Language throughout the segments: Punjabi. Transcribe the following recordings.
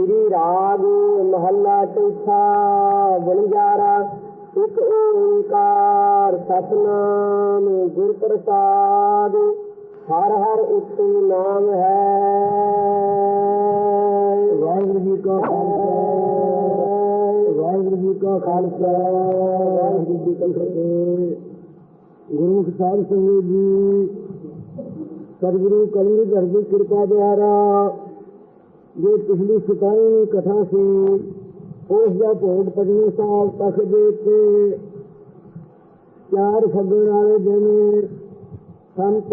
ਸ੍ਰੀ ਰਾਗ ਮਹੱਲਾ ਚੌਥਾ ਬਣਜਾਰਾ ਇੱਕ ਓੰਕਾਰ ਸਤਨਾਮ ਗੁਰ ਪ੍ਰਸਾਦ, ਹਰ ਹਰ ਉਤਮ ਨਾਮ ਹੈ। ਵਾਹਿਗੁਰੂ ਜੀ ਕਾ ਖਾਲਸਾ, ਵਾਹਿਗੁਰੂ ਜੀ ਕਾ ਖਾਲਸਾ, ਵਾਹਿਗੁਰੂ ਜੀ ਕੀ ਫਤਿਹ। ਗੁਰੂ ਸਾਹਿਬ ਸਿੰਘ ਜੀ, ਸਤਿਗੁਰੂ ਕਲਗੀਧਰ ਦੀ ਕਿਰਪਾ ਦੁਆਰਾ ਜੋ ਪਿਛਲੀ ਸਤਾਈ ਕਥਾ ਸੀ, ਉਸ ਦਾ ਭੋਗ ਪਟਨੇ ਸਾਹਿਬ ਤੱਕ ਦੇ ਤੇ ਚਾਰ ਫੱਗਣ ਵਾਲੇ ਦਿਨ ਸੰਤ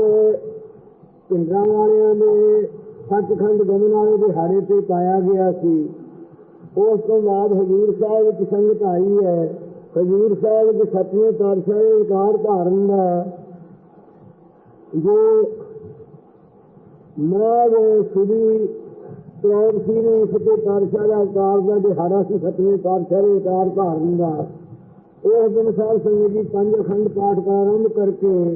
ਪਿੰਡਾਂ ਵਾਲਿਆਂ ਦੇ ਸੱਚਖੰਡ ਗਮਨ ਵਾਲੇ ਦਿਹਾੜੇ ਤੇ ਪਾਇਆ ਗਿਆ ਸੀ। ਉਸ ਤੋਂ ਬਾਅਦ ਹਜੂਰ ਸਾਹਿਬ ਵਿੱਚ ਸੰਗਤ ਆਈ ਹੈ। ਹਜੂਰ ਸਾਹਿਬ ਦੇ ਸਤਵੇਂ ਪਾਤਸ਼ਾਹ ਦੇ ਵਿਕਾਰ ਧਾਰਨ ਦਾ ਜੋ ਮਾਗ ਸੁਦੀ ਪ੍ਰੋਰ ਸੀ ਨੇ ਸਤੇ ਪਾਤਸ਼ਾਹ ਦਾ ਅਵਤਾਰ ਦਾ ਦਿਹਾੜਾ ਸੀ, ਸਤਵੇਂ ਪਾਤਸ਼ਾਹ ਦੇ ਅਵਤਾਰ ਧਾਰਨ ਦਾ। ਉਸ ਦਿਨ ਸਾਹਿਬ ਸੰਗਤ ਜੀ ਪੰਜ ਅਖੰਡ ਪਾਠ ਦਾ ਆਰੰਭ ਕਰਕੇ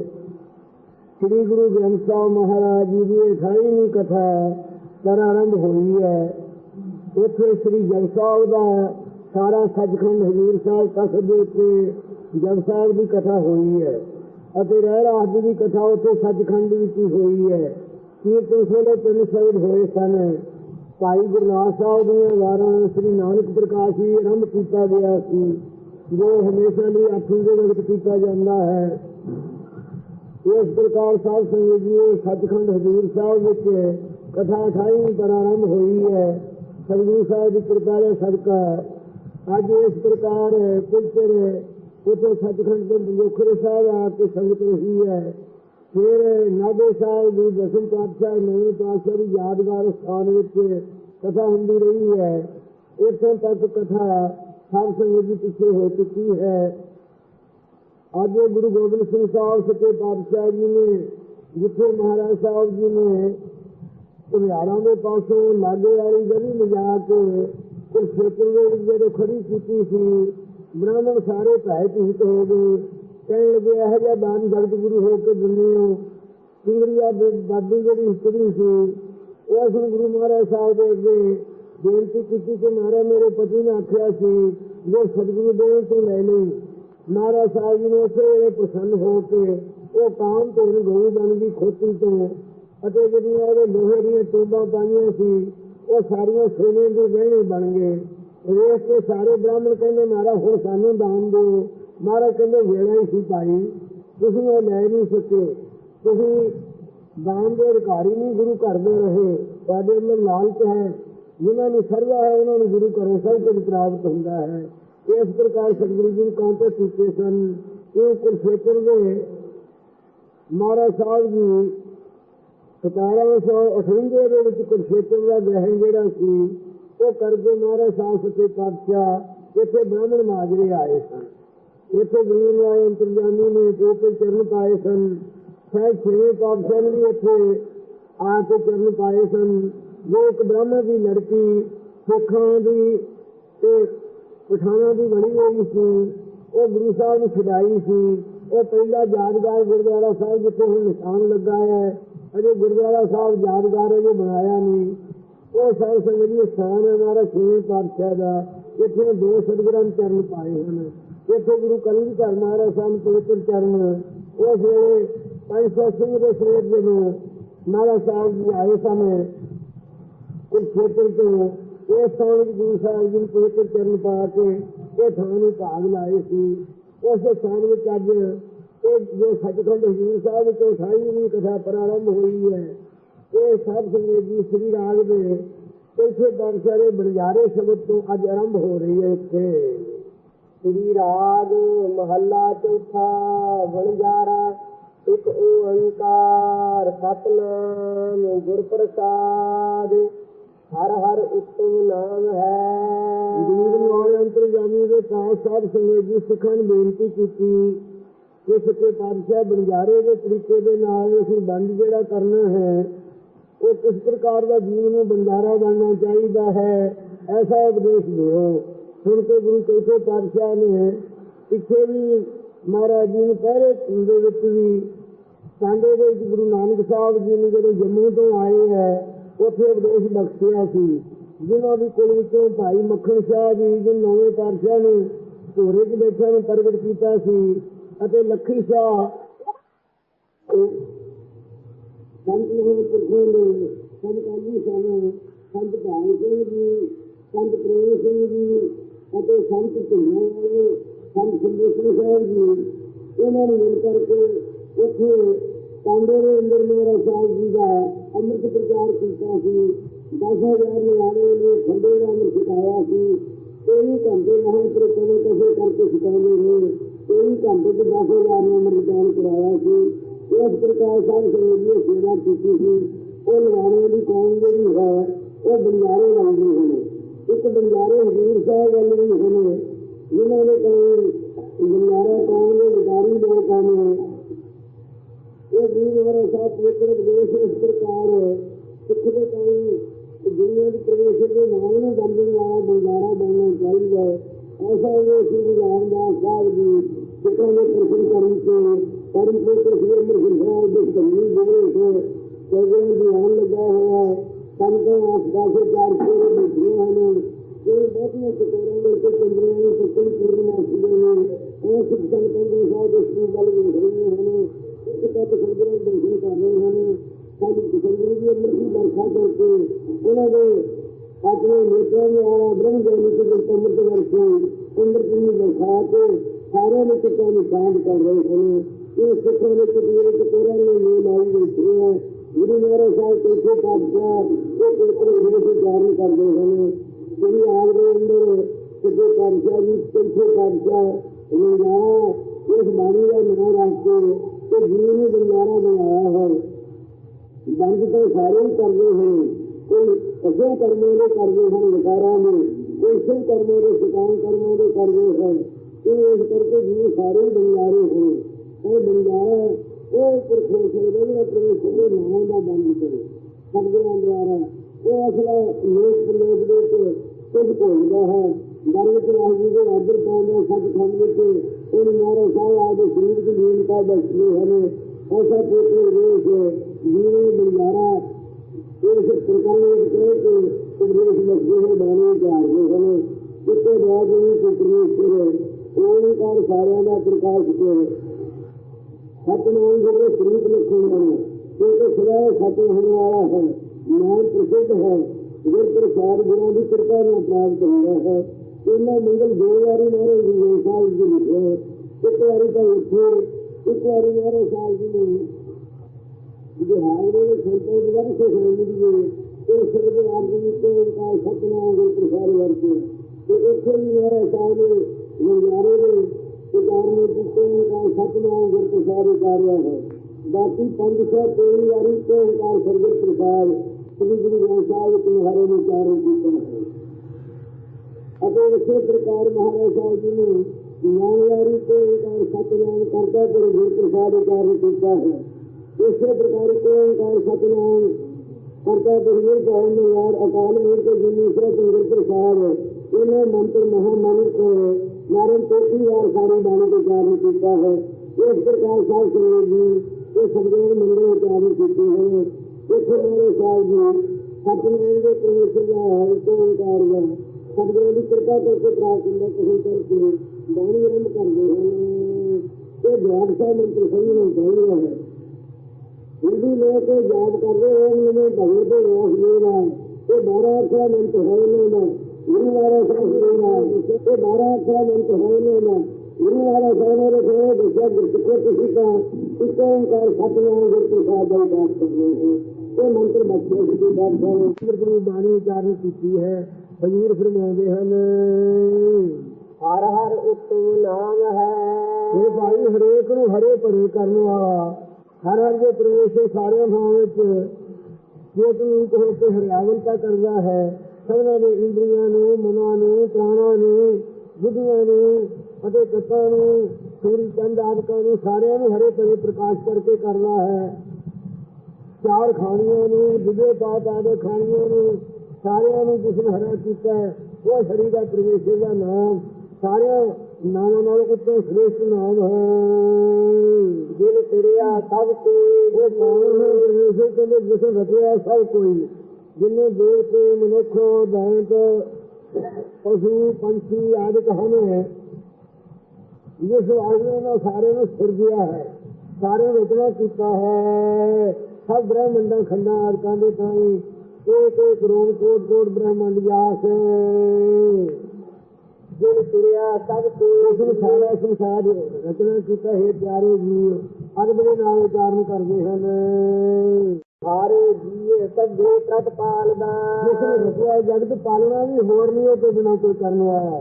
ਸ੍ਰੀ ਗੁਰੂ ਗ੍ਰੰਥ ਸਾਹਿਬ ਮਹਾਰਾਜ ਜੀ ਦੀ 28ਵੀਂ ਕਥਾ ਕਰ ਆਰੰਭ ਹੋਈ ਹੈ। ਉੱਥੇ ਸ੍ਰੀ ਜਗ ਸਾਹਿਬ ਦਾ ਸਾਰਾ ਸੱਚਖੰਡ ਹਜ਼ੂਰ ਸਾਹਿਬ ਤੱਕ ਦੇ ਉੱਤੇ ਜਗ ਸਾਹਿਬ ਦੀ ਕਥਾ ਹੋਈ ਹੈ ਅਤੇ ਰਹਿ ਰਾਜ ਦੀ ਕਥਾ ਉੱਥੇ ਸੱਚਖੰਡ ਵਿੱਚ ਹੀ ਹੋਈ ਹੈ। ਕੀ ਕੋਸਲੇ ਤਿੰਨ ਸ਼ਬਦ ਹੋਏ ਸਨ। ਭਾਈ ਗੁਰਨਾਥ ਸਾਹਿਬ ਦੀਆਂ ਵਾਰਾਂ ਸ੍ਰੀ ਨਾਨਕ ਪ੍ਰਕਾਸ਼ ਜੀ ਆਰੰਭ ਕੀਤਾ ਗਿਆ ਸੀ, ਜੋ ਹਮੇਸ਼ਾ ਲਈ ਅੱਠੀਂ ਦੇ ਵਕਤ ਕੀਤਾ ਜਾਂਦਾ ਹੈ। ਇਸ ਪ੍ਰਕਾਰ ਸਾਧ ਸੰਗਤ ਜੀ, ਸੱਚਖੰਡ ਹਜ਼ੂਰ ਸਾਹਿਬ ਵਿੱਚ ਕਥਾ 28 ਪਰ ਆਰੰਭ ਹੋਈ ਹੈ। ਸਤਿਗੁਰੂ ਸਾਹਿਬ ਦੀ ਕਿਰਪਾ ਦੇ ਸਦਕਾ ਅੱਜ ਇਸ ਪ੍ਰਕਾਰ ਕੁਲਚਰ ਉਥੇ ਸੱਚਖੰਡ ਦੇ ਬੰਦੋਖਰੇ ਸਾਹਿਬ ਆ ਕੇ ਸੰਗਤ ਰਹੀ ਹੈ। ਫਿਰ ਨਾਦੇ ਸਾਹਿਬ ਦੀ ਦਸਮ ਪਾਤਸ਼ਾਹ ਨਵੇਂ ਪਾਤਸ਼ਾਹ ਦੀ ਯਾਦਗਾਰ ਸਥਾਨ ਵਿੱਚ ਕਥਾ ਹੁੰਦੀ ਰਹੀ ਹੈ। ਇੱਥੋਂ ਤੱਕ ਕਥਾ ਸਭ ਸੰਗਤ ਦੀ ਪਿੱਛੇ ਹੋ ਚੁੱਕੀ ਹੈ। ਅੱਜ ਗੁਰੂ ਗੋਬਿੰਦ ਸਿੰਘ ਸਾਹਿਬ ਸੱਚੇ ਪਾਤਸ਼ਾਹ ਜੀ ਨੇ, ਜਿੱਥੇ ਮਹਾਰਾਜ ਸਾਹਿਬ ਜੀ ਨੇ ਘੁਮਿਆਰਾਂ ਦੇ ਪਾਸੋਂ ਲਾਗੇ ਵਾਲੀ ਗਲੀ ਲਿਜਾ ਕੇ ਖੇਤਰ ਦੇ ਵਿੱਚ ਜਦੋਂ ਖੜੀ ਕੀਤੀ ਸੀ, ਬ੍ਰਾਹਮਣ ਸਾਰੇ ਭੈ ਭੀਤ ਹੋ ਗਏ। ਕਹਿਣ ਲੱਗੇ, ਇਹੋ ਜਿਹਾ ਦਾਨ ਜਗਤ ਹੋ ਕੇ ਦਿੰਦੇ ਹੋ। ਸਿੰਗਰੀਆ ਦੇ ਦਾਦੀ ਜਿਹੜੀ ਇਸਤਰੀ ਸੀ, ਉਹ ਉਸ ਗੁਰੂ ਮਹਾਰਾਜ ਸਾਹਿਬ ਦੇ ਅੱਗੇ ਬੇਨਤੀ ਕੀਤੀ ਕਿ ਮਹਾਰਾਜ ਮੇਰੇ ਪਤੀ ਨੇ ਆਖਿਆ ਸੀ, ਜੋ ਸਤਿਗੁਰੂ ਦੇ ਤੋਂ ਲੈ ਲਈ ਮਹਾਰਾਜ ਸਾਹਿਬ ਜੀ ਨੇ ਉਸੇ ਵੇਲੇ ਪ੍ਰਸੰਨ ਹੋ ਕੇ ਉਹ ਕਾਮ ਤੋਂ ਗਊ ਬਣ ਦੀ ਖੋਤੀ ਤੋਂ। ਅਤੇ ਜਿਹੜੀਆਂ ਉਹਦੇ ਲੋਹੇ ਦੀਆਂ ਟੂਬਾਂ ਪਾਈਆਂ ਸੀ, ਉਹ ਸਾਰੀਆਂ ਸੋਨੇ ਦੇ ਗਹਿਣੇ ਬਣ ਗਏ। ਵੇਖ ਕੇ ਸਾਰੇ ਬ੍ਰਾਹਮਣ ਕਹਿੰਦੇ, ਮਹਾਰਾਜ, ਹੁਣ ਸਾਨੂੰ ਦਾਨ ਦਿਓ। ਮਹਾਰਾਜ ਕਹਿੰਦੇ ਵੇਲਾ ਹੀ ਸੀ ਭਾਈ, ਤੁਸੀਂ ਉਹ ਲੈ ਨਹੀਂ ਸਕੇ। ਤੁਸੀਂ ਦਾਨ ਦੇ ਅਧਿਕਾਰੀ ਨਹੀਂ, ਗੁਰੂ ਘਰ ਦੇ ਰਹੇ। ਤੁਹਾਡੇ ਅੰਦਰ ਲਾਲਚ ਹੈ। ਜਿਨ੍ਹਾਂ ਨੂੰ ਸਰਵਾ ਹੈ, ਉਹਨਾਂ ਨੂੰ ਗੁਰੂ ਘਰੋਂ ਸਭ ਕੁਝ ਪ੍ਰਾਪਤ ਹੁੰਦਾ ਹੈ। ਇਸ ਪ੍ਰਕਾਰ ਸਤਿਗੁਰੂ ਜੀ ਨੇ ਕਾਂਟੇ ਕੀਤੇ ਸਨ। ਇਹ ਕੁਰਸ਼ੇਤਰ ਦੇ ਮਹਾਰਾਜ ਸਾਹਿਬ ਜੀ 1758 ਦੇ ਵਿੱਚ ਕੁਰਸ਼ੇਤਰ ਦਾ ਗ੍ਰਹਿਣ ਜਿਹੜਾ ਸੀ, ਉਹ ਕਰਕੇ ਮਹਾਰਾਜ ਸਾਹਿਬ ਸੱਚੇ ਪਾਤਸ਼ਾਹ ਇੱਥੇ ਬ੍ਰਾਹਮਣ ਮਾਜਰੇ ਆਏ ਸਨ। ਇੱਥੇ ਗਰੀਬ ਆਏ ਅੰਤਰਜਾਮੀ ਨੇ ਟੋਪੇ ਚਰਨ ਪਾਏ ਸਨ। ਸਹਿ ਛੇਵੇਂ ਪਾਤਸ਼ਾਹ ਨੇ ਵੀ ਇੱਥੇ ਆ ਕੇ ਚਰਨ ਪਾਏ ਸਨ। ਜੋ ਇੱਕ ਬ੍ਰਾਹਮਣ ਦੀ ਲੜਕੀ, ਸਿੱਖਾਂ ਦੀ ਤੇ ਪਠਾਣਾ ਦੀ ਬਣੀ ਹੋਈ ਸੀ। ਉਹ ਗੁਰੂ ਸਾਹਿਬ ਨੂੰ ਛਡਾਈ ਸੀ। ਉਹ ਪਹਿਲਾ ਯਾਦਗਾਰ ਗੁਰਦੁਆਰਾ ਸਾਹਿਬ ਜਿੱਥੇ ਹੁਣ ਨਿਸ਼ਾਨ ਲੱਗਾ ਹੈ, ਅਜੇ ਗੁਰਦੁਆਰਾ ਸਾਹਿਬ ਯਾਦਗਾਰ ਅਜੇ ਬਣਾਇਆ ਨਹੀਂ। ਉਹ ਸਾਹਿਬ ਸੰਗਤ ਜੀ ਸਥਾਨ ਹੈ ਹਮਾਰਾ ਛੇਵੇਂ ਪਾਤਸ਼ਾਹ ਦਾ ਇੱਥੇ ਦੋ ਸਤਿਗੁਰਾਂ ਚਰਨ ਪਾਏ ਹਨ। ਇੱਥੇ ਗੁਰੂ ਕਲਗੀ ਮਹਾਰਾਜ ਸਾਹਿਬ ਪਵਿੱਤਰ ਚਰਨ ਉਸ ਵੇਲੇ 500 ਸਿੰਘ ਦੇ ਸਵੇਰ ਜਦੋਂ ਮਹਾਰਾਜ ਸਾਹਿਬ ਜੀ ਆਏ ਸਨ ਕੁਝ ਖੇਤਰ ਤੋਂ। ਇਹ ਸਥਾਨ ਗੁਰੂ ਸਾਹਿਬ ਜੀ ਪਵਿੱਤਰ ਚਰਨ ਪਾ ਕੇ ਇਹ ਥਾਂ ਨੂੰ ਭਾਗ ਲਾਏ ਸੀ। ਉਸ ਸਥਾਨ ਵਿੱਚ ਅੱਜ ਇਹ ਜੋ ਸੱਚਖੰਡ ਹਜ਼ੂਰ ਸਾਹਿਬ ਤੋਂ 28ਵੀਂ ਕਥਾ ਪ੍ਰਾਰੰਭ ਹੋਈ ਹੈ। ਇਹ ਸਭ ਸੰਗਤ ਜੀ ਸ੍ਰੀ ਰਾਗ ਦੇ ਇਸੇ ਪਾਤਸ਼ਾਹ ਦੇ ਬਣਜਾਰੇ ਸ਼ਬਦ ਤੋਂ ਅੱਜ ਆਰੰਭ ਹੋ ਰਹੀ ਹੈ ਇੱਥੇ। ਸ੍ਰੀ ਰਾਗ ਮਹੱਲਾ ਚੌਥਾ ਬਣਜਾਰਾ ਇੱਕ ਓੰਕਾਰ, ਸਤਨਾਮ ਗੁਰ ਪ੍ਰਸਾਦ ਹਰ ਹਰ ਉਤਮ ਨਾਮ ਹੈ। ਗੁਰੂ ਨਾਨਕ ਅੰਤਰਜਾਮੀ ਦੇ ਪਾਸ ਸਾਹਿਬ ਸੰਗਤ ਜੀ ਸਿੱਖਾਂ ਨੂੰ ਬੇਨਤੀ ਕੀਤੀ ਕਿ ਸੱਚੇ ਪਾਤਸ਼ਾਹ ਬਣਜਾਰੇ ਦੇ ਤਰੀਕੇ ਦੇ ਨਾਲ ਅਸੀਂ ਬੰਦ ਜਿਹੜਾ ਕਰਨਾ ਹੈ, ਉਹ ਕਿਸ ਪ੍ਰਕਾਰ ਦਾ ਜੀਵਨ ਨੂੰ ਬੰਦਾਰਾ ਬਣਨਾ ਚਾਹੀਦਾ ਹੈ, ਐਸਾ ਉਪਦੇਸ਼ ਦਿਓ। ਸੁਣ ਕੇ ਗੁਰੂ ਚੌਥੇ ਪਾਤਸ਼ਾਹ ਨੇ ਇੱਥੇ ਵੀ ਮਹਾਰਾਜ ਜੀ ਨੂੰ ਪਹਿਲੇ ਦੇ ਵਿੱਚ ਵੀ ਸਾਂਡੇ ਦੇ ਵਿੱਚ ਗੁਰੂ ਨਾਨਕ ਸਾਹਿਬ ਜੀ ਨੇ ਜਿਹੜੇ ਜੰਮੂ ਤੋਂ ਆਏ ਹੈ, ਉੱਥੇ ਉਪਦੇਸ਼ ਬਖਸ਼ਿਆ ਸੀ। ਜਿਨ੍ਹਾਂ ਦੀ ਕੁਲ ਵਿੱਚੋਂ ਭਾਈ ਮੱਖਣ ਸ਼ਾਹ ਜੀ ਜੀ ਨੌਵੇਂ ਪਾਤਸ਼ਾਹ ਨੇ ਘੋੜੇ 'ਚ ਬੈਠਿਆਂ ਨੂੰ ਪ੍ਰਗਟ ਕੀਤਾ ਸੀ ਅਤੇ ਲੱਖੀ ਸ਼ਾਹ ਉਹ ਸੰਤ ਮਹਾਂਪੁਰਖਾਂ ਦੇ ਸੰਤ ਕਾਲੀ ਸਾਹਿਬ, ਸੰਤ ਭਾਈ ਸਿੰਘ ਜੀ, ਸੰਤ ਪ੍ਰੇਮ ਸਿੰਘ ਜੀ ਅਤੇ ਸੰਤ ਢਿੱਲੋਂ ਵਾਲੇ, ਸੰਤ ਸੰਦੇਸ਼ੀ ਸਾਹਿਬ ਜੀ, ਉਹਨਾਂ ਨੂੰ ਮਿਲ ਕਰਕੇ ਉੱਥੇ ਕਾਂਡੇ ਦੇ ਅੰਦਰ ਮੇਰਾ ਸਾਹਿਬ ਜੀ ਦਾ ਅੰਮ੍ਰਿਤ ਪ੍ਰਚਾਰ ਕੀਤਾ ਸੀ। ਦਸ ਹਜ਼ਾਰ ਨਿਆਣੇ ਨੂੰ ਖੰਡੇ ਦਾ ਅੰਮ੍ਰਿਤ ਸਿਖਾਇਆ ਸੀ। ਕੋਈ ਘੰਟੇ ਮਹਾਂਪੁਰ ਕਦੇ ਕਦੇ ਕਰਕੇ ਸਿਖਾਉਂਦੇ ਰਹੇ। ਕੋਈ ਘੰਟੇ ਚ ਦਸ ਹਜ਼ਾਰ ਨੂੰ ਅੰਮ੍ਰਿਤ ਦਾਨ ਕਰਾਇਆ ਸੀ। ਇਸ ਪ੍ਰਕਾਰ ਸਾਹਿਬ ਸੰਗਤ ਦੀ ਸੇਵਾ ਕੀਤੀ ਸੀ। ਉਹ ਨਿਆਣੇ ਦੀ ਕੌਮ ਜਿਹੜੀ ਹੈ, ਉਹ ਬੰਜਾਰੇ ਬਣਦੇ ਹਨ ਇੱਕ ਬੰਜਾਰੇ ਹਜ਼ੂਰ ਸਾਹਿਬ ਵਾਲੇ ਵੀ ਹਨ ਜਿਨ੍ਹਾਂ ਨੇ ਕਹੀ ਬੰਜਾਰਾ ਕੌਮ ਦੇ ਵਿਦਾਰੀ ਲੋਕ ਹਨ ਇਹ ਵੀਰ ਵਾਲੇ ਸਾਹਿਬ ਪਵਿੱਤਰ ਦੇਸ਼ ਇਸ ਪ੍ਰਕਾਰ ਸਿੱਖ ਦੇ ਕਈ ਦੁਨੀਆ ਦੀ ਪ੍ਰਵੇਸ਼ ਦੇ ਨਾਮ ਨੂੰ ਬੰਦਨ ਵਾਲਾ ਬੰਜਾਰਾ ਬਣਨਾ ਚਾਹੀਦਾ ਹੈ ਐਸਾ ਉਹ ਸ੍ਰੀ ਰਾਮਦਾਸ ਸਾਹਿਬ ਜੀ ਸਿੱਖਾਂ ਦੇ ਦਰਸ਼ਨ ਕਰਨ ਤੇ ਪਰਮ ਪੁੱਤਰ ਸ੍ਰੀ ਅਮਰ ਸਾਹਿਬ ਦੇ ਸੰਗੀ ਜਿਹੜੇ ਹੈ ਸਹਿਜਨ ਦੀ ਆਨ ਲੱਗਾ ਹੋਇਆ ਹੈ ਸੰਤਾਂ ਆਸ ਪਾਸੇ ਚਾਰ ਫੇਰੇ ਬੈਠੇ ਹਨ cidiyata kaaranaysa kamriyaanka kan furinaas iyahay oo subtan ਕੋਠੇ ਰੰਗਾਰਾ ਇਸ ਬਾਣੀ ਦਾ ਨਾਮ ਰੱਖ ਕੇ ਤੇ ਗੁਰੂ ਨੇ ਬੰਜਾਰਾ ਬਣਾਇਆ ਹੈ। ਬੰਦ ਤਾਂ ਸਾਰੇ ਹੀ ਕਰਦੇ ਹਨ। ਕੋਈ ਅਜੇ ਕਰਮਾਂ ਦੇ ਕਰਦੇ ਹਨ ਵਿਕਾਰਾਂ ਦੇ। ਕੋਈ ਸੇ ਕਰਮਾਂ ਦੇ ਸਿਕਾਨ ਕਰਮਾਂ ਦੇ ਕਰਦੇ ਹਨ। ਇਹ ਇਸ ਕਰਕੇ ਜੀ ਸਾਰੇ ਹੀ ਹਨ। ਇਹ ਬੰਜਾਰਾ ਉਹ ਪੁਰਖੋਂ ਸਕਦੇ ਜਿਹੜਾ ਪਰਮੇਸ਼ਰ ਦੇ ਨਾਮ ਦਾ ਬੰਦ ਕਰੇ। ਸਤਿਗੁਰਾਂ ਦੁਆਰਾ ਉਹ ਅਸਲਾ ਲੋਕ ਪ੍ਰਲੋਕ ਦੇ ਵਿੱਚ ਕੁਝ ਭੋਗਦਾ ਹੈ। ਗੱਲ ਵਿੱਚ ਰਾਜੀ ਦੇ ਆਦਰ ਪਾਉਂਦਾ ਸੱਚਖੰਡ ਵਿੱਚ। ਉਹ ਮਾਰੇ ਸਾਹਿਬ ਆਦੇ ਸਰੀਰ ਦੀ ਜੀਵਨ ਕਾ ਹਨ। ਐਸਾ ਪੁੱਤਰ ਰੇਸ ਜੀਵਨ ਬੰਜਾਰਾ ਇਸ ਪ੍ਰਕਾਰ ਵਿੱਚ ਕਹੇ ਕਿ ਉਪਦੇਸ਼ ਮਸਜੇ ਹੋ ਬਾਣੇ ਚਾਰਦੇ ਹਨ। ਕਿਤੇ ਬਾਅਦ ਵੀ ਪਰਮੇਸ਼ਰ ਓਮਕਾਰ ਸਾਰਿਆਂ ਦਾ ਪ੍ਰਕਾਸ਼ ਕੇ ਸਤਨਾਮ ਜਿਹੜੇ ਸ੍ਰੀਤ ਲਿਖੇ ਹਨ ਕਿਉਂਕਿ ਸਦਾ ਸਤ ਹੋਣ ਵਾਲਾ ਹੈ। ਨਾਮ ਪ੍ਰਸਿੱਧ ਹੈ। ਗੁਰ ਪ੍ਰਸਾਦ ਗੁਰਾਂ ਦੀ ਕਿਰਪਾ ਨਾਲ ਪ੍ਰਾਪਤ ਹੋਇਆ ਹੈ। ਇਹਨਾਂ ਮੰਗਲ ਦੋ ਵਾਰੀ ਮਾਰੇ ਜੀ ਸਾਹਿਬ ਜੀ ਲਿਖੇ ਇੱਕ ਵਾਰੀ ਤਾਂ ਇੱਥੇ ਇੱਕ ਵਾਰੀ ਮਾਰੇ ਸਾਹਿਬ ਜੀ ਨੇ। ਜੇ ਹਾਲ ਦੇ ਵਿੱਚ ਸੰਤਾਂ ਦੀ ਵਾਰੀ ਸੇ ਹੋਣੀ ਦੀ ਇਹ ਸ਼ਬਦ ਆਪ ਜੀ ਤੇ ਦਾ ਸਤਨਾਮ ਗੁਰ ਪ੍ਰਸਾਦ ਵਰਤੇ। ਤੇ ਇੱਥੇ ਵੀ ਮਾਰੇ ਸਾਹਿਬ ਨੇ ਨਜ਼ਾਰੇ ਦੇ ਉਦਾਹਰਨ ਦਿੱਤੇ ਦਾ ਸਤਨਾਮ ਗੁਰ ਪ੍ਰਸਾਦ ਉਤਾਰਿਆ ਹੈ। ਬਾਕੀ 500 ਵਾਰੀ ਤੇ ਓੰਕਾਰ ਸਰਗੁਰ ਪ੍ਰਸਾਦ ਸ੍ਰੀ ਗੁਰੂ ਗ੍ਰੰਥ ਸਾਹਿਬ ਵਿੱਚ ਹਰੇ ਨੇ ਚਾਰੇ ਕੀਤਾ ਹੈ। ਅਤੇ ਇਸੇ ਪ੍ਰਕਾਰ ਮਹਾਰਾਜ ਸਾਹਿਬ ਜੀ ਨੇ ਨੌ ਤੇ ਓੰਕਾਰ ਸਤਨਾਮ ਕਰਤਾ ਗੁਰੂ ਗੁਰ ਪ੍ਰਸਾਦ ਉਤਾਰਨ ਕੀਤਾ ਹੈ। ਇਸੇ ਪ੍ਰਕਾਰ ਤੇ ਓੰਕਾਰ ਸਤਨਾਮ ਕਰਤਾ ਗੁਰੂ ਸਾਹਿਬ ਨੇ ਯਾਰ ਅਕਾਲ ਮੂਰਤ ਦੇ ਗੁਰੂ ਪ੍ਰਸਾਦ ਇਹਨੇ ਮੰਤਰ ਮਹਾ ਮੰਤਰ ਕੋ ਨਾਰਨ ਤੋਤੀ ਵਾਰ ਸਾਰੇ ਬਾਣੀ ਦੇ ਚਾਰਨ ਕੀਤਾ ਹੈ। ਇਸ ਪ੍ਰਕਾਰ ਸਾਹਿਬ ਸ੍ਰੀ ਜੀ ਇਹ ਸਬਦੇ ਮੰਦਿਰ ਚਾਰਨ ਕੀਤੇ ਹੋਏ ਇੱਥੇ ਮੇਰੇ ਸਾਹਿਬ ਜੀ, ਸਤਨਾਮ ਦੇ ਪ੍ਰਵੇਸ਼ ਦਾ ਹੈ ਤੇ ਓੰਕਾਰ ਦਾ ਸਬਦੇ ਦੀ ਕਿਰਪਾ ਕਰਕੇ ਪ੍ਰਾਪਤ ਹੁੰਦਾ ਕਿਸੇ ਕਰਕੇ ਬਾਣੀ ਆਰੰਭ ਕਰਦੇ ਹਨ। ਇਹ ਜਵਾਬ ਸਾਹਿਬ ਮੰਤਰ ਸਹੀ ਨਹੀਂ ਚਾਹੀਦਾ ਹੈ। ਹਿੰਦੂ ਲੋਕ ਯਾਦ ਕਰਦੇ ਹੋਏ ਨੇ ਭਗਵਤ ਦੇ ਰੋਸ ਮੇਰਾ ਇਹ 12 ਅੱਖਰਾਂ ਮੰਤ ਹੋਏ ਨੇ ਨਾ, ਗੁਰੂ ਮਹਾਰਾਜ ਸਾਹਿਬ ਮੇਰਾ ਇਹ 12 ਅੱਖਰਾਂ ਮੰਤ ਹੋਏ ਨੇ ਨਾ, ਗੁਰੂ ਮਹਾਰਾਜ ਸਾਹਿਬ ਨੇ ਕਿਹਾ ਦੱਸਿਆ ਗੁਰਸਿੱਖੋ ਤੁਸੀਂ ਤਾਂ ਇੱਕ ਓੰਕਾਰ ਸਤਨਾਮ ਗੁਰ ਪ੍ਰਸਾਦ ਦਾ ਬਾਤ ਕਰਦੇ ਹੋ। ਇਹ ਮੰਤਰ ਬੱਚੇ ਦੀ ਬਾਤ ਕਰੋ ਗੁਰੂ ਬਾਣੀ ਉਚਾਰਨ ਕੀਤੀ ਹੈ। ਹਜ਼ੂਰ ਫਰਮਾਉਂਦੇ ਹਨ। ਹਰ ਹਰ ਉਤਮ ਨਾਮ ਹੈ। ਇਹ ਭਾਈ ਹਰੇਕ ਨੂੰ ਹਰੇ ਭਰੇ ਕਰਨ ਵਾਲਾ ਹਰ ਹਰ ਦੇ ਪ੍ਰਵੇਸ਼ ਦੇ ਸਾਰੇ ਥਾਂ ਵਿੱਚ ਜੇ ਤੂੰ ਕਹੋ ਤੇ ਹਰਿਆਵਲਤਾ ਕਰਦਾ ਹੈ ਸਭਨਾਂ ਦੇ ਇੰਦਰੀਆਂ ਨੂੰ ਮਨਾਂ ਨੂੰ ਪ੍ਰਾਣਾਂ ਨੂੰ ਬੁੱਧੀਆਂ ਨੂੰ ਅਤੇ ਤਤਾਂ ਨੂੰ ਸੂਰਜ ਚੰਦ ਆਦਿਕਾਂ ਨੂੰ ਸਾਰਿਆਂ ਨੂੰ ਹਰੇ ਭਰੇ ਪ੍ਰਕਾਸ਼ ਕਰਕੇ ਕਰਨਾ ਹੈ। ਚਾਰ ਖਾਣੀਆਂ ਨੂੰ ਦੁੱਧੇ ਪਾਤ ਆਦੇ ਖਾਣੀਆਂ ਨੂੰ ਸਾਰਿਆਂ ਨੂੰ ਜਿਸ ਨੇ ਹਰਾ ਕੀਤਾ ਹੈ। ਉਹ ਹਰੀ ਦਾ ਪ੍ਰਵੇਸ਼ ਦਾ ਨਾਮ ਸਾਰਿਆਂ ਨਾਮਾਂ ਨਾਲੋਂ ਉੱਤੇ ਸ੍ਰੇਸ਼ਟ ਨਾਮ ਹੈ। ਦਿਲ ਤੇਰਿਆ ਸਭ ਤੇ ਉਹ ਨਾਮ ਹੈ। ਪ੍ਰਵੇਸ਼ ਕਹਿੰਦੇ ਜਿਸ ਰਚਿਆ ਸਭ ਕੋਈ। ਜਿੰਨੇ ਦੇਵਤੇ ਮਨੁੱਖ, ਦੈਂਤ, ਪਸ਼ੂ, ਪੰਛੀ ਆਦਿਕ ਹਨ। ਜਿਸ ਵਾਜਨੇ ਨੇ ਸਾਰੇ ਨੂੰ ਸਿਰਜਿਆ ਹੈ। ਸਾਰੇ ਰਚਨਾ ਕੀਤਾ ਹੈ। ਸਭ ਬ੍ਰਹਮੰਡਾਂ, ਖੰਡਾਂ ਆਦਿਕਾਂ ਦੇ ਤਾਈ ਇੱਕ ਇੱਕ ਕਰੋੜ ਕੋਟ ਕੋਟ ਬ੍ਰਹਮੰਡ ਜਾਸ ਜਿਨ ਤੁਰਿਆ ਸਭ ਤੇ ਇਸ ਸੰਸਾਰ ਰਚਨਾ ਕੀਤਾ ਹੈ ਪਿਆਰੇ ਜੀ ਅਦਬ ਦੇ ਨਾਲ ਉਚਾਰਨ ਕਰਦੇ ਹਨ ਹਾਰੇ ਜੀਏ ਸਭੇ ਪ੍ਰਤ ਪਾਲਦਾ ਜਿਸ ਨੇ ਰਚਿਆ ਜਗਤ ਪਾਲਣਾ ਵੀ ਹੋਰ ਨਹੀਂ ਉਹ ਬਿਨਾਂ ਕੋਈ ਕਰਨ ਵਾਲਾ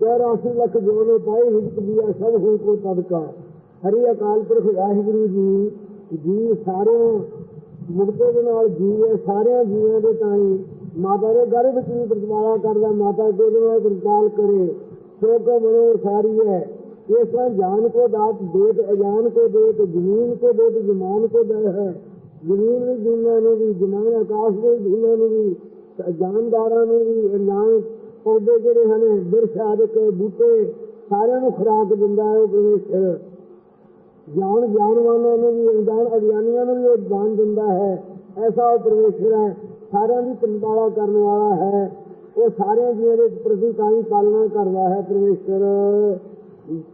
ਚੌਰਾਸੀ ਲੱਖ ਜੋ ਪਾਈ ਹਿਜਕ ਦਿਆ ਸਭ ਹੋ ਕੋ ਤਦਕਾ ਹਰੀ ਅਕਾਲ ਪੁਰਖ ਵਾਹਿਗੁਰੂ ਜੀ ਜੀ ਸਾਰੇ ਮੁਕਤੇ ਦੇ ਨਾਲ ਜੀ ਹੈ, ਸਾਰਿਆਂ ਜੀਵਾਂ ਦੇ ਤਾਈ। ਮਾਤਾ ਦੇ ਗਰਭ ਵਿੱਚ ਵੀ ਪ੍ਰਤਮਾਲਾ ਕਰਦਾ, ਮਾਤਾ ਦੇ ਨਾਲ ਪ੍ਰਤਪਾਲ ਕਰੇ। ਸੋ ਕੋ ਮਨੋ ਸਾਰੀ ਹੈ। ਇਸ ਤਰ੍ਹਾਂ ਜਾਨ ਕੋ ਦਾਤ ਦੇਤ, ਅਜਾਨ ਕੋ ਦੇਤ, ਜ਼ਮੀਨ ਕੋ ਦੇਤ, ਜਮਾਨ ਕੋ ਦੇ ਹੈ। ਜ਼ਮੀਨ ਵੀ ਜਿੰਨਾਂ ਨੂੰ ਵੀ, ਜਮਾਨ ਆਕਾਸ਼ ਦੇ ਜਿੰਨਾਂ ਨੂੰ ਵੀ, ਜਾਨਦਾਰਾਂ ਨੂੰ ਵੀ ਅਣਜਾਣ ਪੌਦੇ ਜਿਹੜੇ ਹਨ ਬਿਰਛ ਬੂਟੇ, ਸਾਰਿਆਂ ਨੂੰ ਖੁਰਾਕ ਦਿੰਦਾ ਹੈ ਉਹ ਪਰਮੇਸ਼ਰ ਜਾਨ ਜਾਨਵਾਨਾਂ ਨੂੰ ਵੀ, ਅਣਜਾਣ ਅਗਿਆਨੀਆਂ ਨੂੰ ਵੀ ਉਹ ਜਾਨ ਦਿੰਦਾ ਹੈ। ਐਸਾ ਉਹ ਪਰਮੇਸ਼ਰ ਹੈ, ਸਾਰਿਆਂ ਦੀ ਪੰਡਾਲਾ ਕਰਨ ਵਾਲਾ ਹੈ। ਉਹ ਸਾਰਿਆਂ ਜੀਆਂ ਦੇ ਪ੍ਰਤੀ ਕਾਈ ਪਾਲਣਾ ਕਰਦਾ ਹੈ ਪਰਮੇਸ਼ਰ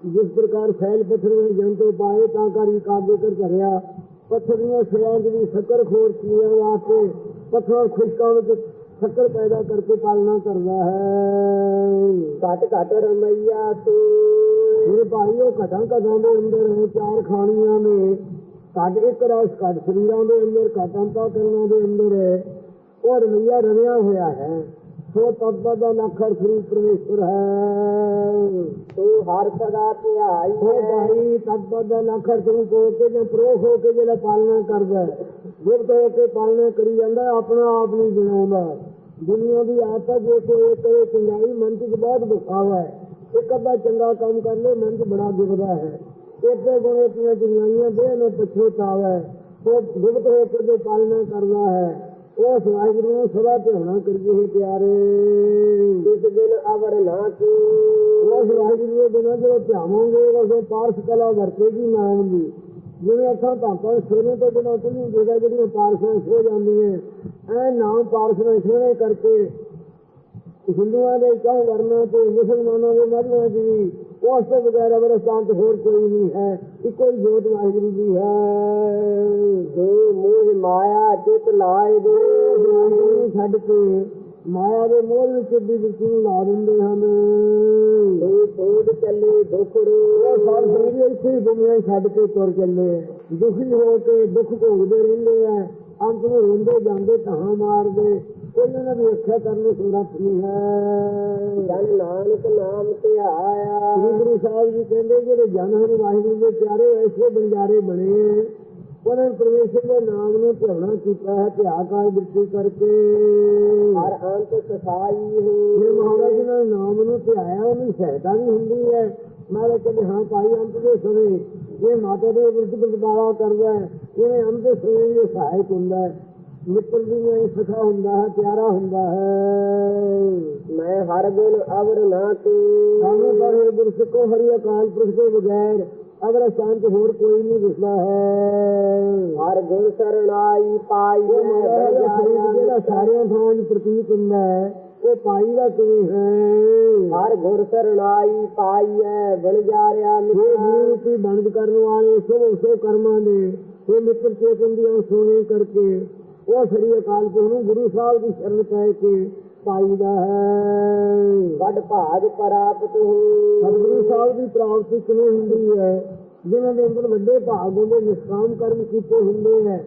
ਜਿਸ ਪ੍ਰਕਾਰ ਫੈਲ ਪੱਥਰ ਵਿੱਚ ਜੰਤੋ ਪਾਏ, ਤਾਂ ਕਰੀ ਕਾਬੂ ਕਰ ਧਰਿਆ। ਪੱਥਰ ਦੀਆਂ ਸਿਰਾਂ ਦੀ ਸ਼ੱਕਰ ਖੋਰ ਕੀਆਂ ਵਾਸਤੇ ਪੱਥਰ ਖੁਸ਼ਕਾਂ ਵਿੱਚ ਸ਼ੱਕਰ ਪੈਦਾ ਕਰਕੇ ਪਾਲਣਾ ਕਰਦਾ ਹੈ। ਘਟ ਘਟ ਰਮਈਆ ਤੂੰ। ਮੇਰੇ ਭਾਈ ਉਹ ਘਟਾਂ ਘਟਾਂ ਦੇ ਅੰਦਰ ਹੈ ਚਾਰ ਖਾਣੀਆਂ ਨੇ। ਕੱਢ ਇੱਕ ਰਸ ਕੱਢ ਸਰੀਰਾਂ ਦੇ ਅੰਦਰ ਘਟਾਂ ਤਾਂ ਕਰਨਾਂ ਦੇ ਅੰਦਰ ਹੈ। ਉਹ ਰਮਈਆ ਰਵਿਆ ਹੋਇਆ ਹੈ। ਸੋ ਤਤਬਾ ਦਾ ਨਖਰ ਸ੍ਰੀ ਪਰਮੇਸ਼ਵਰ ਹੈ। ਤੂੰ ਹਰ ਸਦਾ ਧਿਆਈ ਹੈ। ਭਾਈ ਤਤਬਾ ਦਾ ਨਖਰ ਸ੍ਰੀ ਕੋ ਕੇ ਜੇ ਪ੍ਰੋਖ ਹੋ ਕੇ ਜਿਹੜਾ ਪਾਲਣਾ ਕਰਦਾ ਗੁਪਤ ਹੋ ਕੇ ਪਾਲਣਾ ਕਰੀ ਜਾਂਦਾ ਆਪਣਾ ਆਪ ਨਹੀਂ ਜਣਾਉਂਦਾ ਦੁਨੀਆ ਦੀ ਆਦਤ ਜੇ ਕੋਈ ਕਰੇ ਚੰਗਾਈ ਮਨ ਚ ਬਹੁਤ ਦਿਖਾਵਾ ਹੈ। ਇੱਕ ਅੱਧਾ ਚੰਗਾ ਕੰਮ ਕਰ ਲੈ ਮਨ ਚ ਬੜਾ ਦੁਖਦਾ ਹੈ। ਇੱਥੇ ਗੁਣੇ ਤੀਆਂ ਚੰਗਾਈਆਂ ਦੇ ਨੂੰ ਪਛਤਾਵਾ ਹੈ ਉਹ ਗੁਪਤ ਹੋ ਕੇ ਜੋ ਪਾਲਣਾ ਕਰਦਾ ਹੈ ਉਹ ਵਾਹਿਗੁਰੂ ਨੂੰ ਸਦਾ ਧਿਆਣਾ ਕਰੀਏ हे ਪਿਆਰੇ। ਇਸ ਦਿਨ ਅਵਰ ਨਾ ਤੂੰ ਉਸ ਵਾਹਿਗੁਰੂ ਦੇ ਬਿਨਾਂ ਜਦੋਂ ਧਿਆਵਾਂਗੇ ਉਦੋਂ ਪਾਰਸ ਕਲਾ ਵਰਤੇਗੀ ਨਾਮ ਦੀ। ਜਿਵੇਂ ਅਸਾਂ ਭਾਪਾਂ ਸੋਨੇ ਤੋਂ ਬਿਨਾਂ ਕੋਈ ਨਹੀਂ ਦੇਗਾ ਜਿਹੜੀਆਂ ਪਾਰਸਾਂ ਹੋ ਜਾਂਦੀਆਂ। ਐ ਨਾਮ ਪਾਰਸਾਂ ਸੋਨੇ ਕਰਕੇ ਹਿੰਦੂਆਂ ਦੇ ਕਹੋ ਵਰਨਾ ਤੇ ਮੁਸਲਮਾਨਾਂ ਦੇ ਮਰਨਾ ਜੀ ਉਸ ਤੋਂ ਬਗੈਰ ਅਵਰ ਸ਼ਾਂਤ ਹੋਰ ਕੋਈ ਨਹੀਂ ਹੈ। ਇੱਕੋ ਹੀ ਜੋਤ ਵਾਹਿਗੁਰੂ ਜੀ ਹੈ। ਜੋ ਮੋਹ ਮਾਇਆ ਚਿਤ ਲਾਏ ਦੇ ਨੂੰ ਛੱਡ ਕੇ ਮਾਇਆ ਦੇ ਮੋਹ ਵਿੱਚ ਦੀ ਵਿੱਚ ਲਾ ਦਿੰਦੇ ਹਨ। ਤੂੰ ਤੋੜ ਚੱਲੇ, ਦੁਖੜੇ, ਉਹ ਸਾਰੇ ਸਰੀਰ ਇੱਥੇ ਦੁਨੀਆ ਛੱਡ ਕੇ ਤੁਰ ਚੱਲੇ ਦੁਖੀ ਹੋ ਕੇ ਦੁੱਖ ਭੋਗਦੇ ਰਹਿੰਦੇ ਆ ਅੰਤ ਨੂੰ ਰੋਂਦੇ ਜਾਂਦੇ ਤਾਂ ਮਾਰਦੇ। ਉਹਨਾਂ ਦੀ ਰੱਖਿਆ ਕਰਨ ਨੂੰ ਸਮਰੱਥ ਨਹੀਂ ਹੈ। ਜਨ ਨਾਨਕ ਨਾਮ ਤੇ ਆਇਆ। ਸ੍ਰੀ ਗੁਰੂ ਸਾਹਿਬ ਜੀ ਕਹਿੰਦੇ ਜਿਹੜੇ ਜਨ ਹਨ ਵਾਹਿਗੁਰੂ ਦੇ ਪਿਆਰੇ ਐਸੇ ਬੰਜਾਰੇ ਬਣੇ। ਉਹਨਾਂ ਨੇ ਪਰਮੇਸ਼ਰ ਦੇ ਨਾਮ ਨੂੰ ਧਿਆਉਣਾ ਕੀਤਾ ਹੈ ਧਿਆ ਕਾਲ ਬਿਰਤੀ ਕਰਕੇ। ਹਰ ਅੰਤ ਸਫ਼ਾਈ ਜੇ ਹੋ ਮਹਾਰਾਜ ਜੀ ਨੇ ਨਾਮ ਨੂੰ ਧਿਆਇਆ ਉਹਨੂੰ ਸਹਾਇਤਾ ਵੀ ਹੁੰਦੀ ਹੈ। ਨਾਲੇ ਕਹਿੰਦੇ ਹਾਂ ਭਾਈ ਅੰਤ ਦੇ ਸਮੇਂ ਇਹ ਮਾਤਾ ਦੇ ਵਿਰੁੱਧ ਪ੍ਰਤਿਪਾਲਾ ਕਰਦਾ ਹੈ। ਇਹਨੇ ਅੰਤ ਦੇ ਸਮੇਂ ਵੀ ਸਹਾਇਕ ਹੁੰਦਾ ਹੈ। ਮਿੱਤਰ ਦੀ ਵੀ ਸਖਾ ਹੁੰਦਾ ਹੈ ਪਿਆਰਾ ਹੁੰਦਾ ਹੈ। ਮੈਂ ਹਰ ਦਿਨ ਅਵਰ ਨਾ ਤੂੰ। ਸਾਨੂੰ ਤਾਂ ਇਹ ਗੁਰਸਿੱਖੋ ਕੋ ਹਰੀ ਅਕਾਲ ਪੁਰਖ ਦੇ ਬਗੈਰ ਅਗਰ ਸ਼ਾਂਤ ਹੋਰ ਕੋਈ ਨਹੀਂ ਦਿਸਦਾ ਹੈ। ਹਰ ਗੁਰ ਸਰਣਾਈ ਪਾਈ ਉਹ ਦਾ ਸ਼ਰੀਰ ਜਿਹੜਾ ਸਾਰਿਆਂ ਥਾਵਾਂ 'ਚ ਪ੍ਰਤੀਤ ਹੁੰਦਾ ਹੈ ਉਹ ਪਾਈ ਦਾ ਕਿਵੇਂ ਹੈ? ਹਰ ਗੁਰ ਸਰਣਾਈ ਪਾਈ ਹੈ ਬਣ ਜਾ ਰਿਆ ਗੁਰੂ ਰੂਪੀ ਬੰਦ ਕਰਨ ਵਾਲੇ ਸਭ ਸੋ ਕਰਮਾਂ ਦੇ ਇਹ ਮਿੱਤਰ ਚੇਤਨ ਦੀਆਂ ਸੋਨੇ ਕਰਕੇ ਉਹ ਸ੍ਰੀ ਅਕਾਲ ਪੁਰਖ ਨੂੰ ਗੁਰੂ ਸਾਹਿਬ ਦੀ ਸ਼ਰਨ ਪੈ ਕੇ ਪਾਈਦਾ ਹੈ। ਵੱਡ ਭਾਜ ਪ੍ਰਾਪਤ ਹੋ। ਸਤਿਗੁਰੂ ਸਾਹਿਬ ਦੀ ਪ੍ਰਾਪਤੀ ਕਿਵੇਂ ਹੁੰਦੀ ਹੈ? ਜਿਨ੍ਹਾਂ ਦੇ ਅੰਦਰ ਵੱਡੇ ਭਾਗ ਹੁੰਦੇ ਨਿਸ਼ਕਾਮ ਕਰਮ ਕੀਤੇ ਹੁੰਦੇ ਹੈ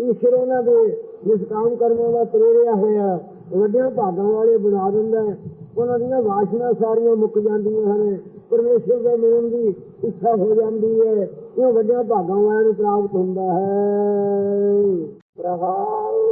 ਈਸ਼ਵਰ ਉਹਨਾਂ ਦੇ ਨਿਸ਼ਕਾਮ ਕਰਮਾਂ ਦਾ ਪ੍ਰੇਰਿਆ ਹੋਇਆ ਵੱਡਿਆਂ ਭਾਗਾਂ ਵਾਲੇ ਬਣਾ ਦਿੰਦਾ ਹੈ। ਉਹਨਾਂ ਦੀਆਂ ਵਾਸ਼ਨਾ ਸਾਰੀਆਂ ਮੁੱਕ ਜਾਂਦੀਆਂ ਹਨ। ਪਰਮੇਸ਼ਰ ਦੇ ਮਿਲਣ ਦੀ ਇੱਛਾ ਹੋ ਜਾਂਦੀ ਹੈ ਇਹ ਵੱਡਿਆਂ ਭਾਗਾਂ ਵਾਲਿਆਂ ਨੂੰ ਪ੍ਰਾਪਤ ਹੁੰਦਾ ਹੈ। Bravo!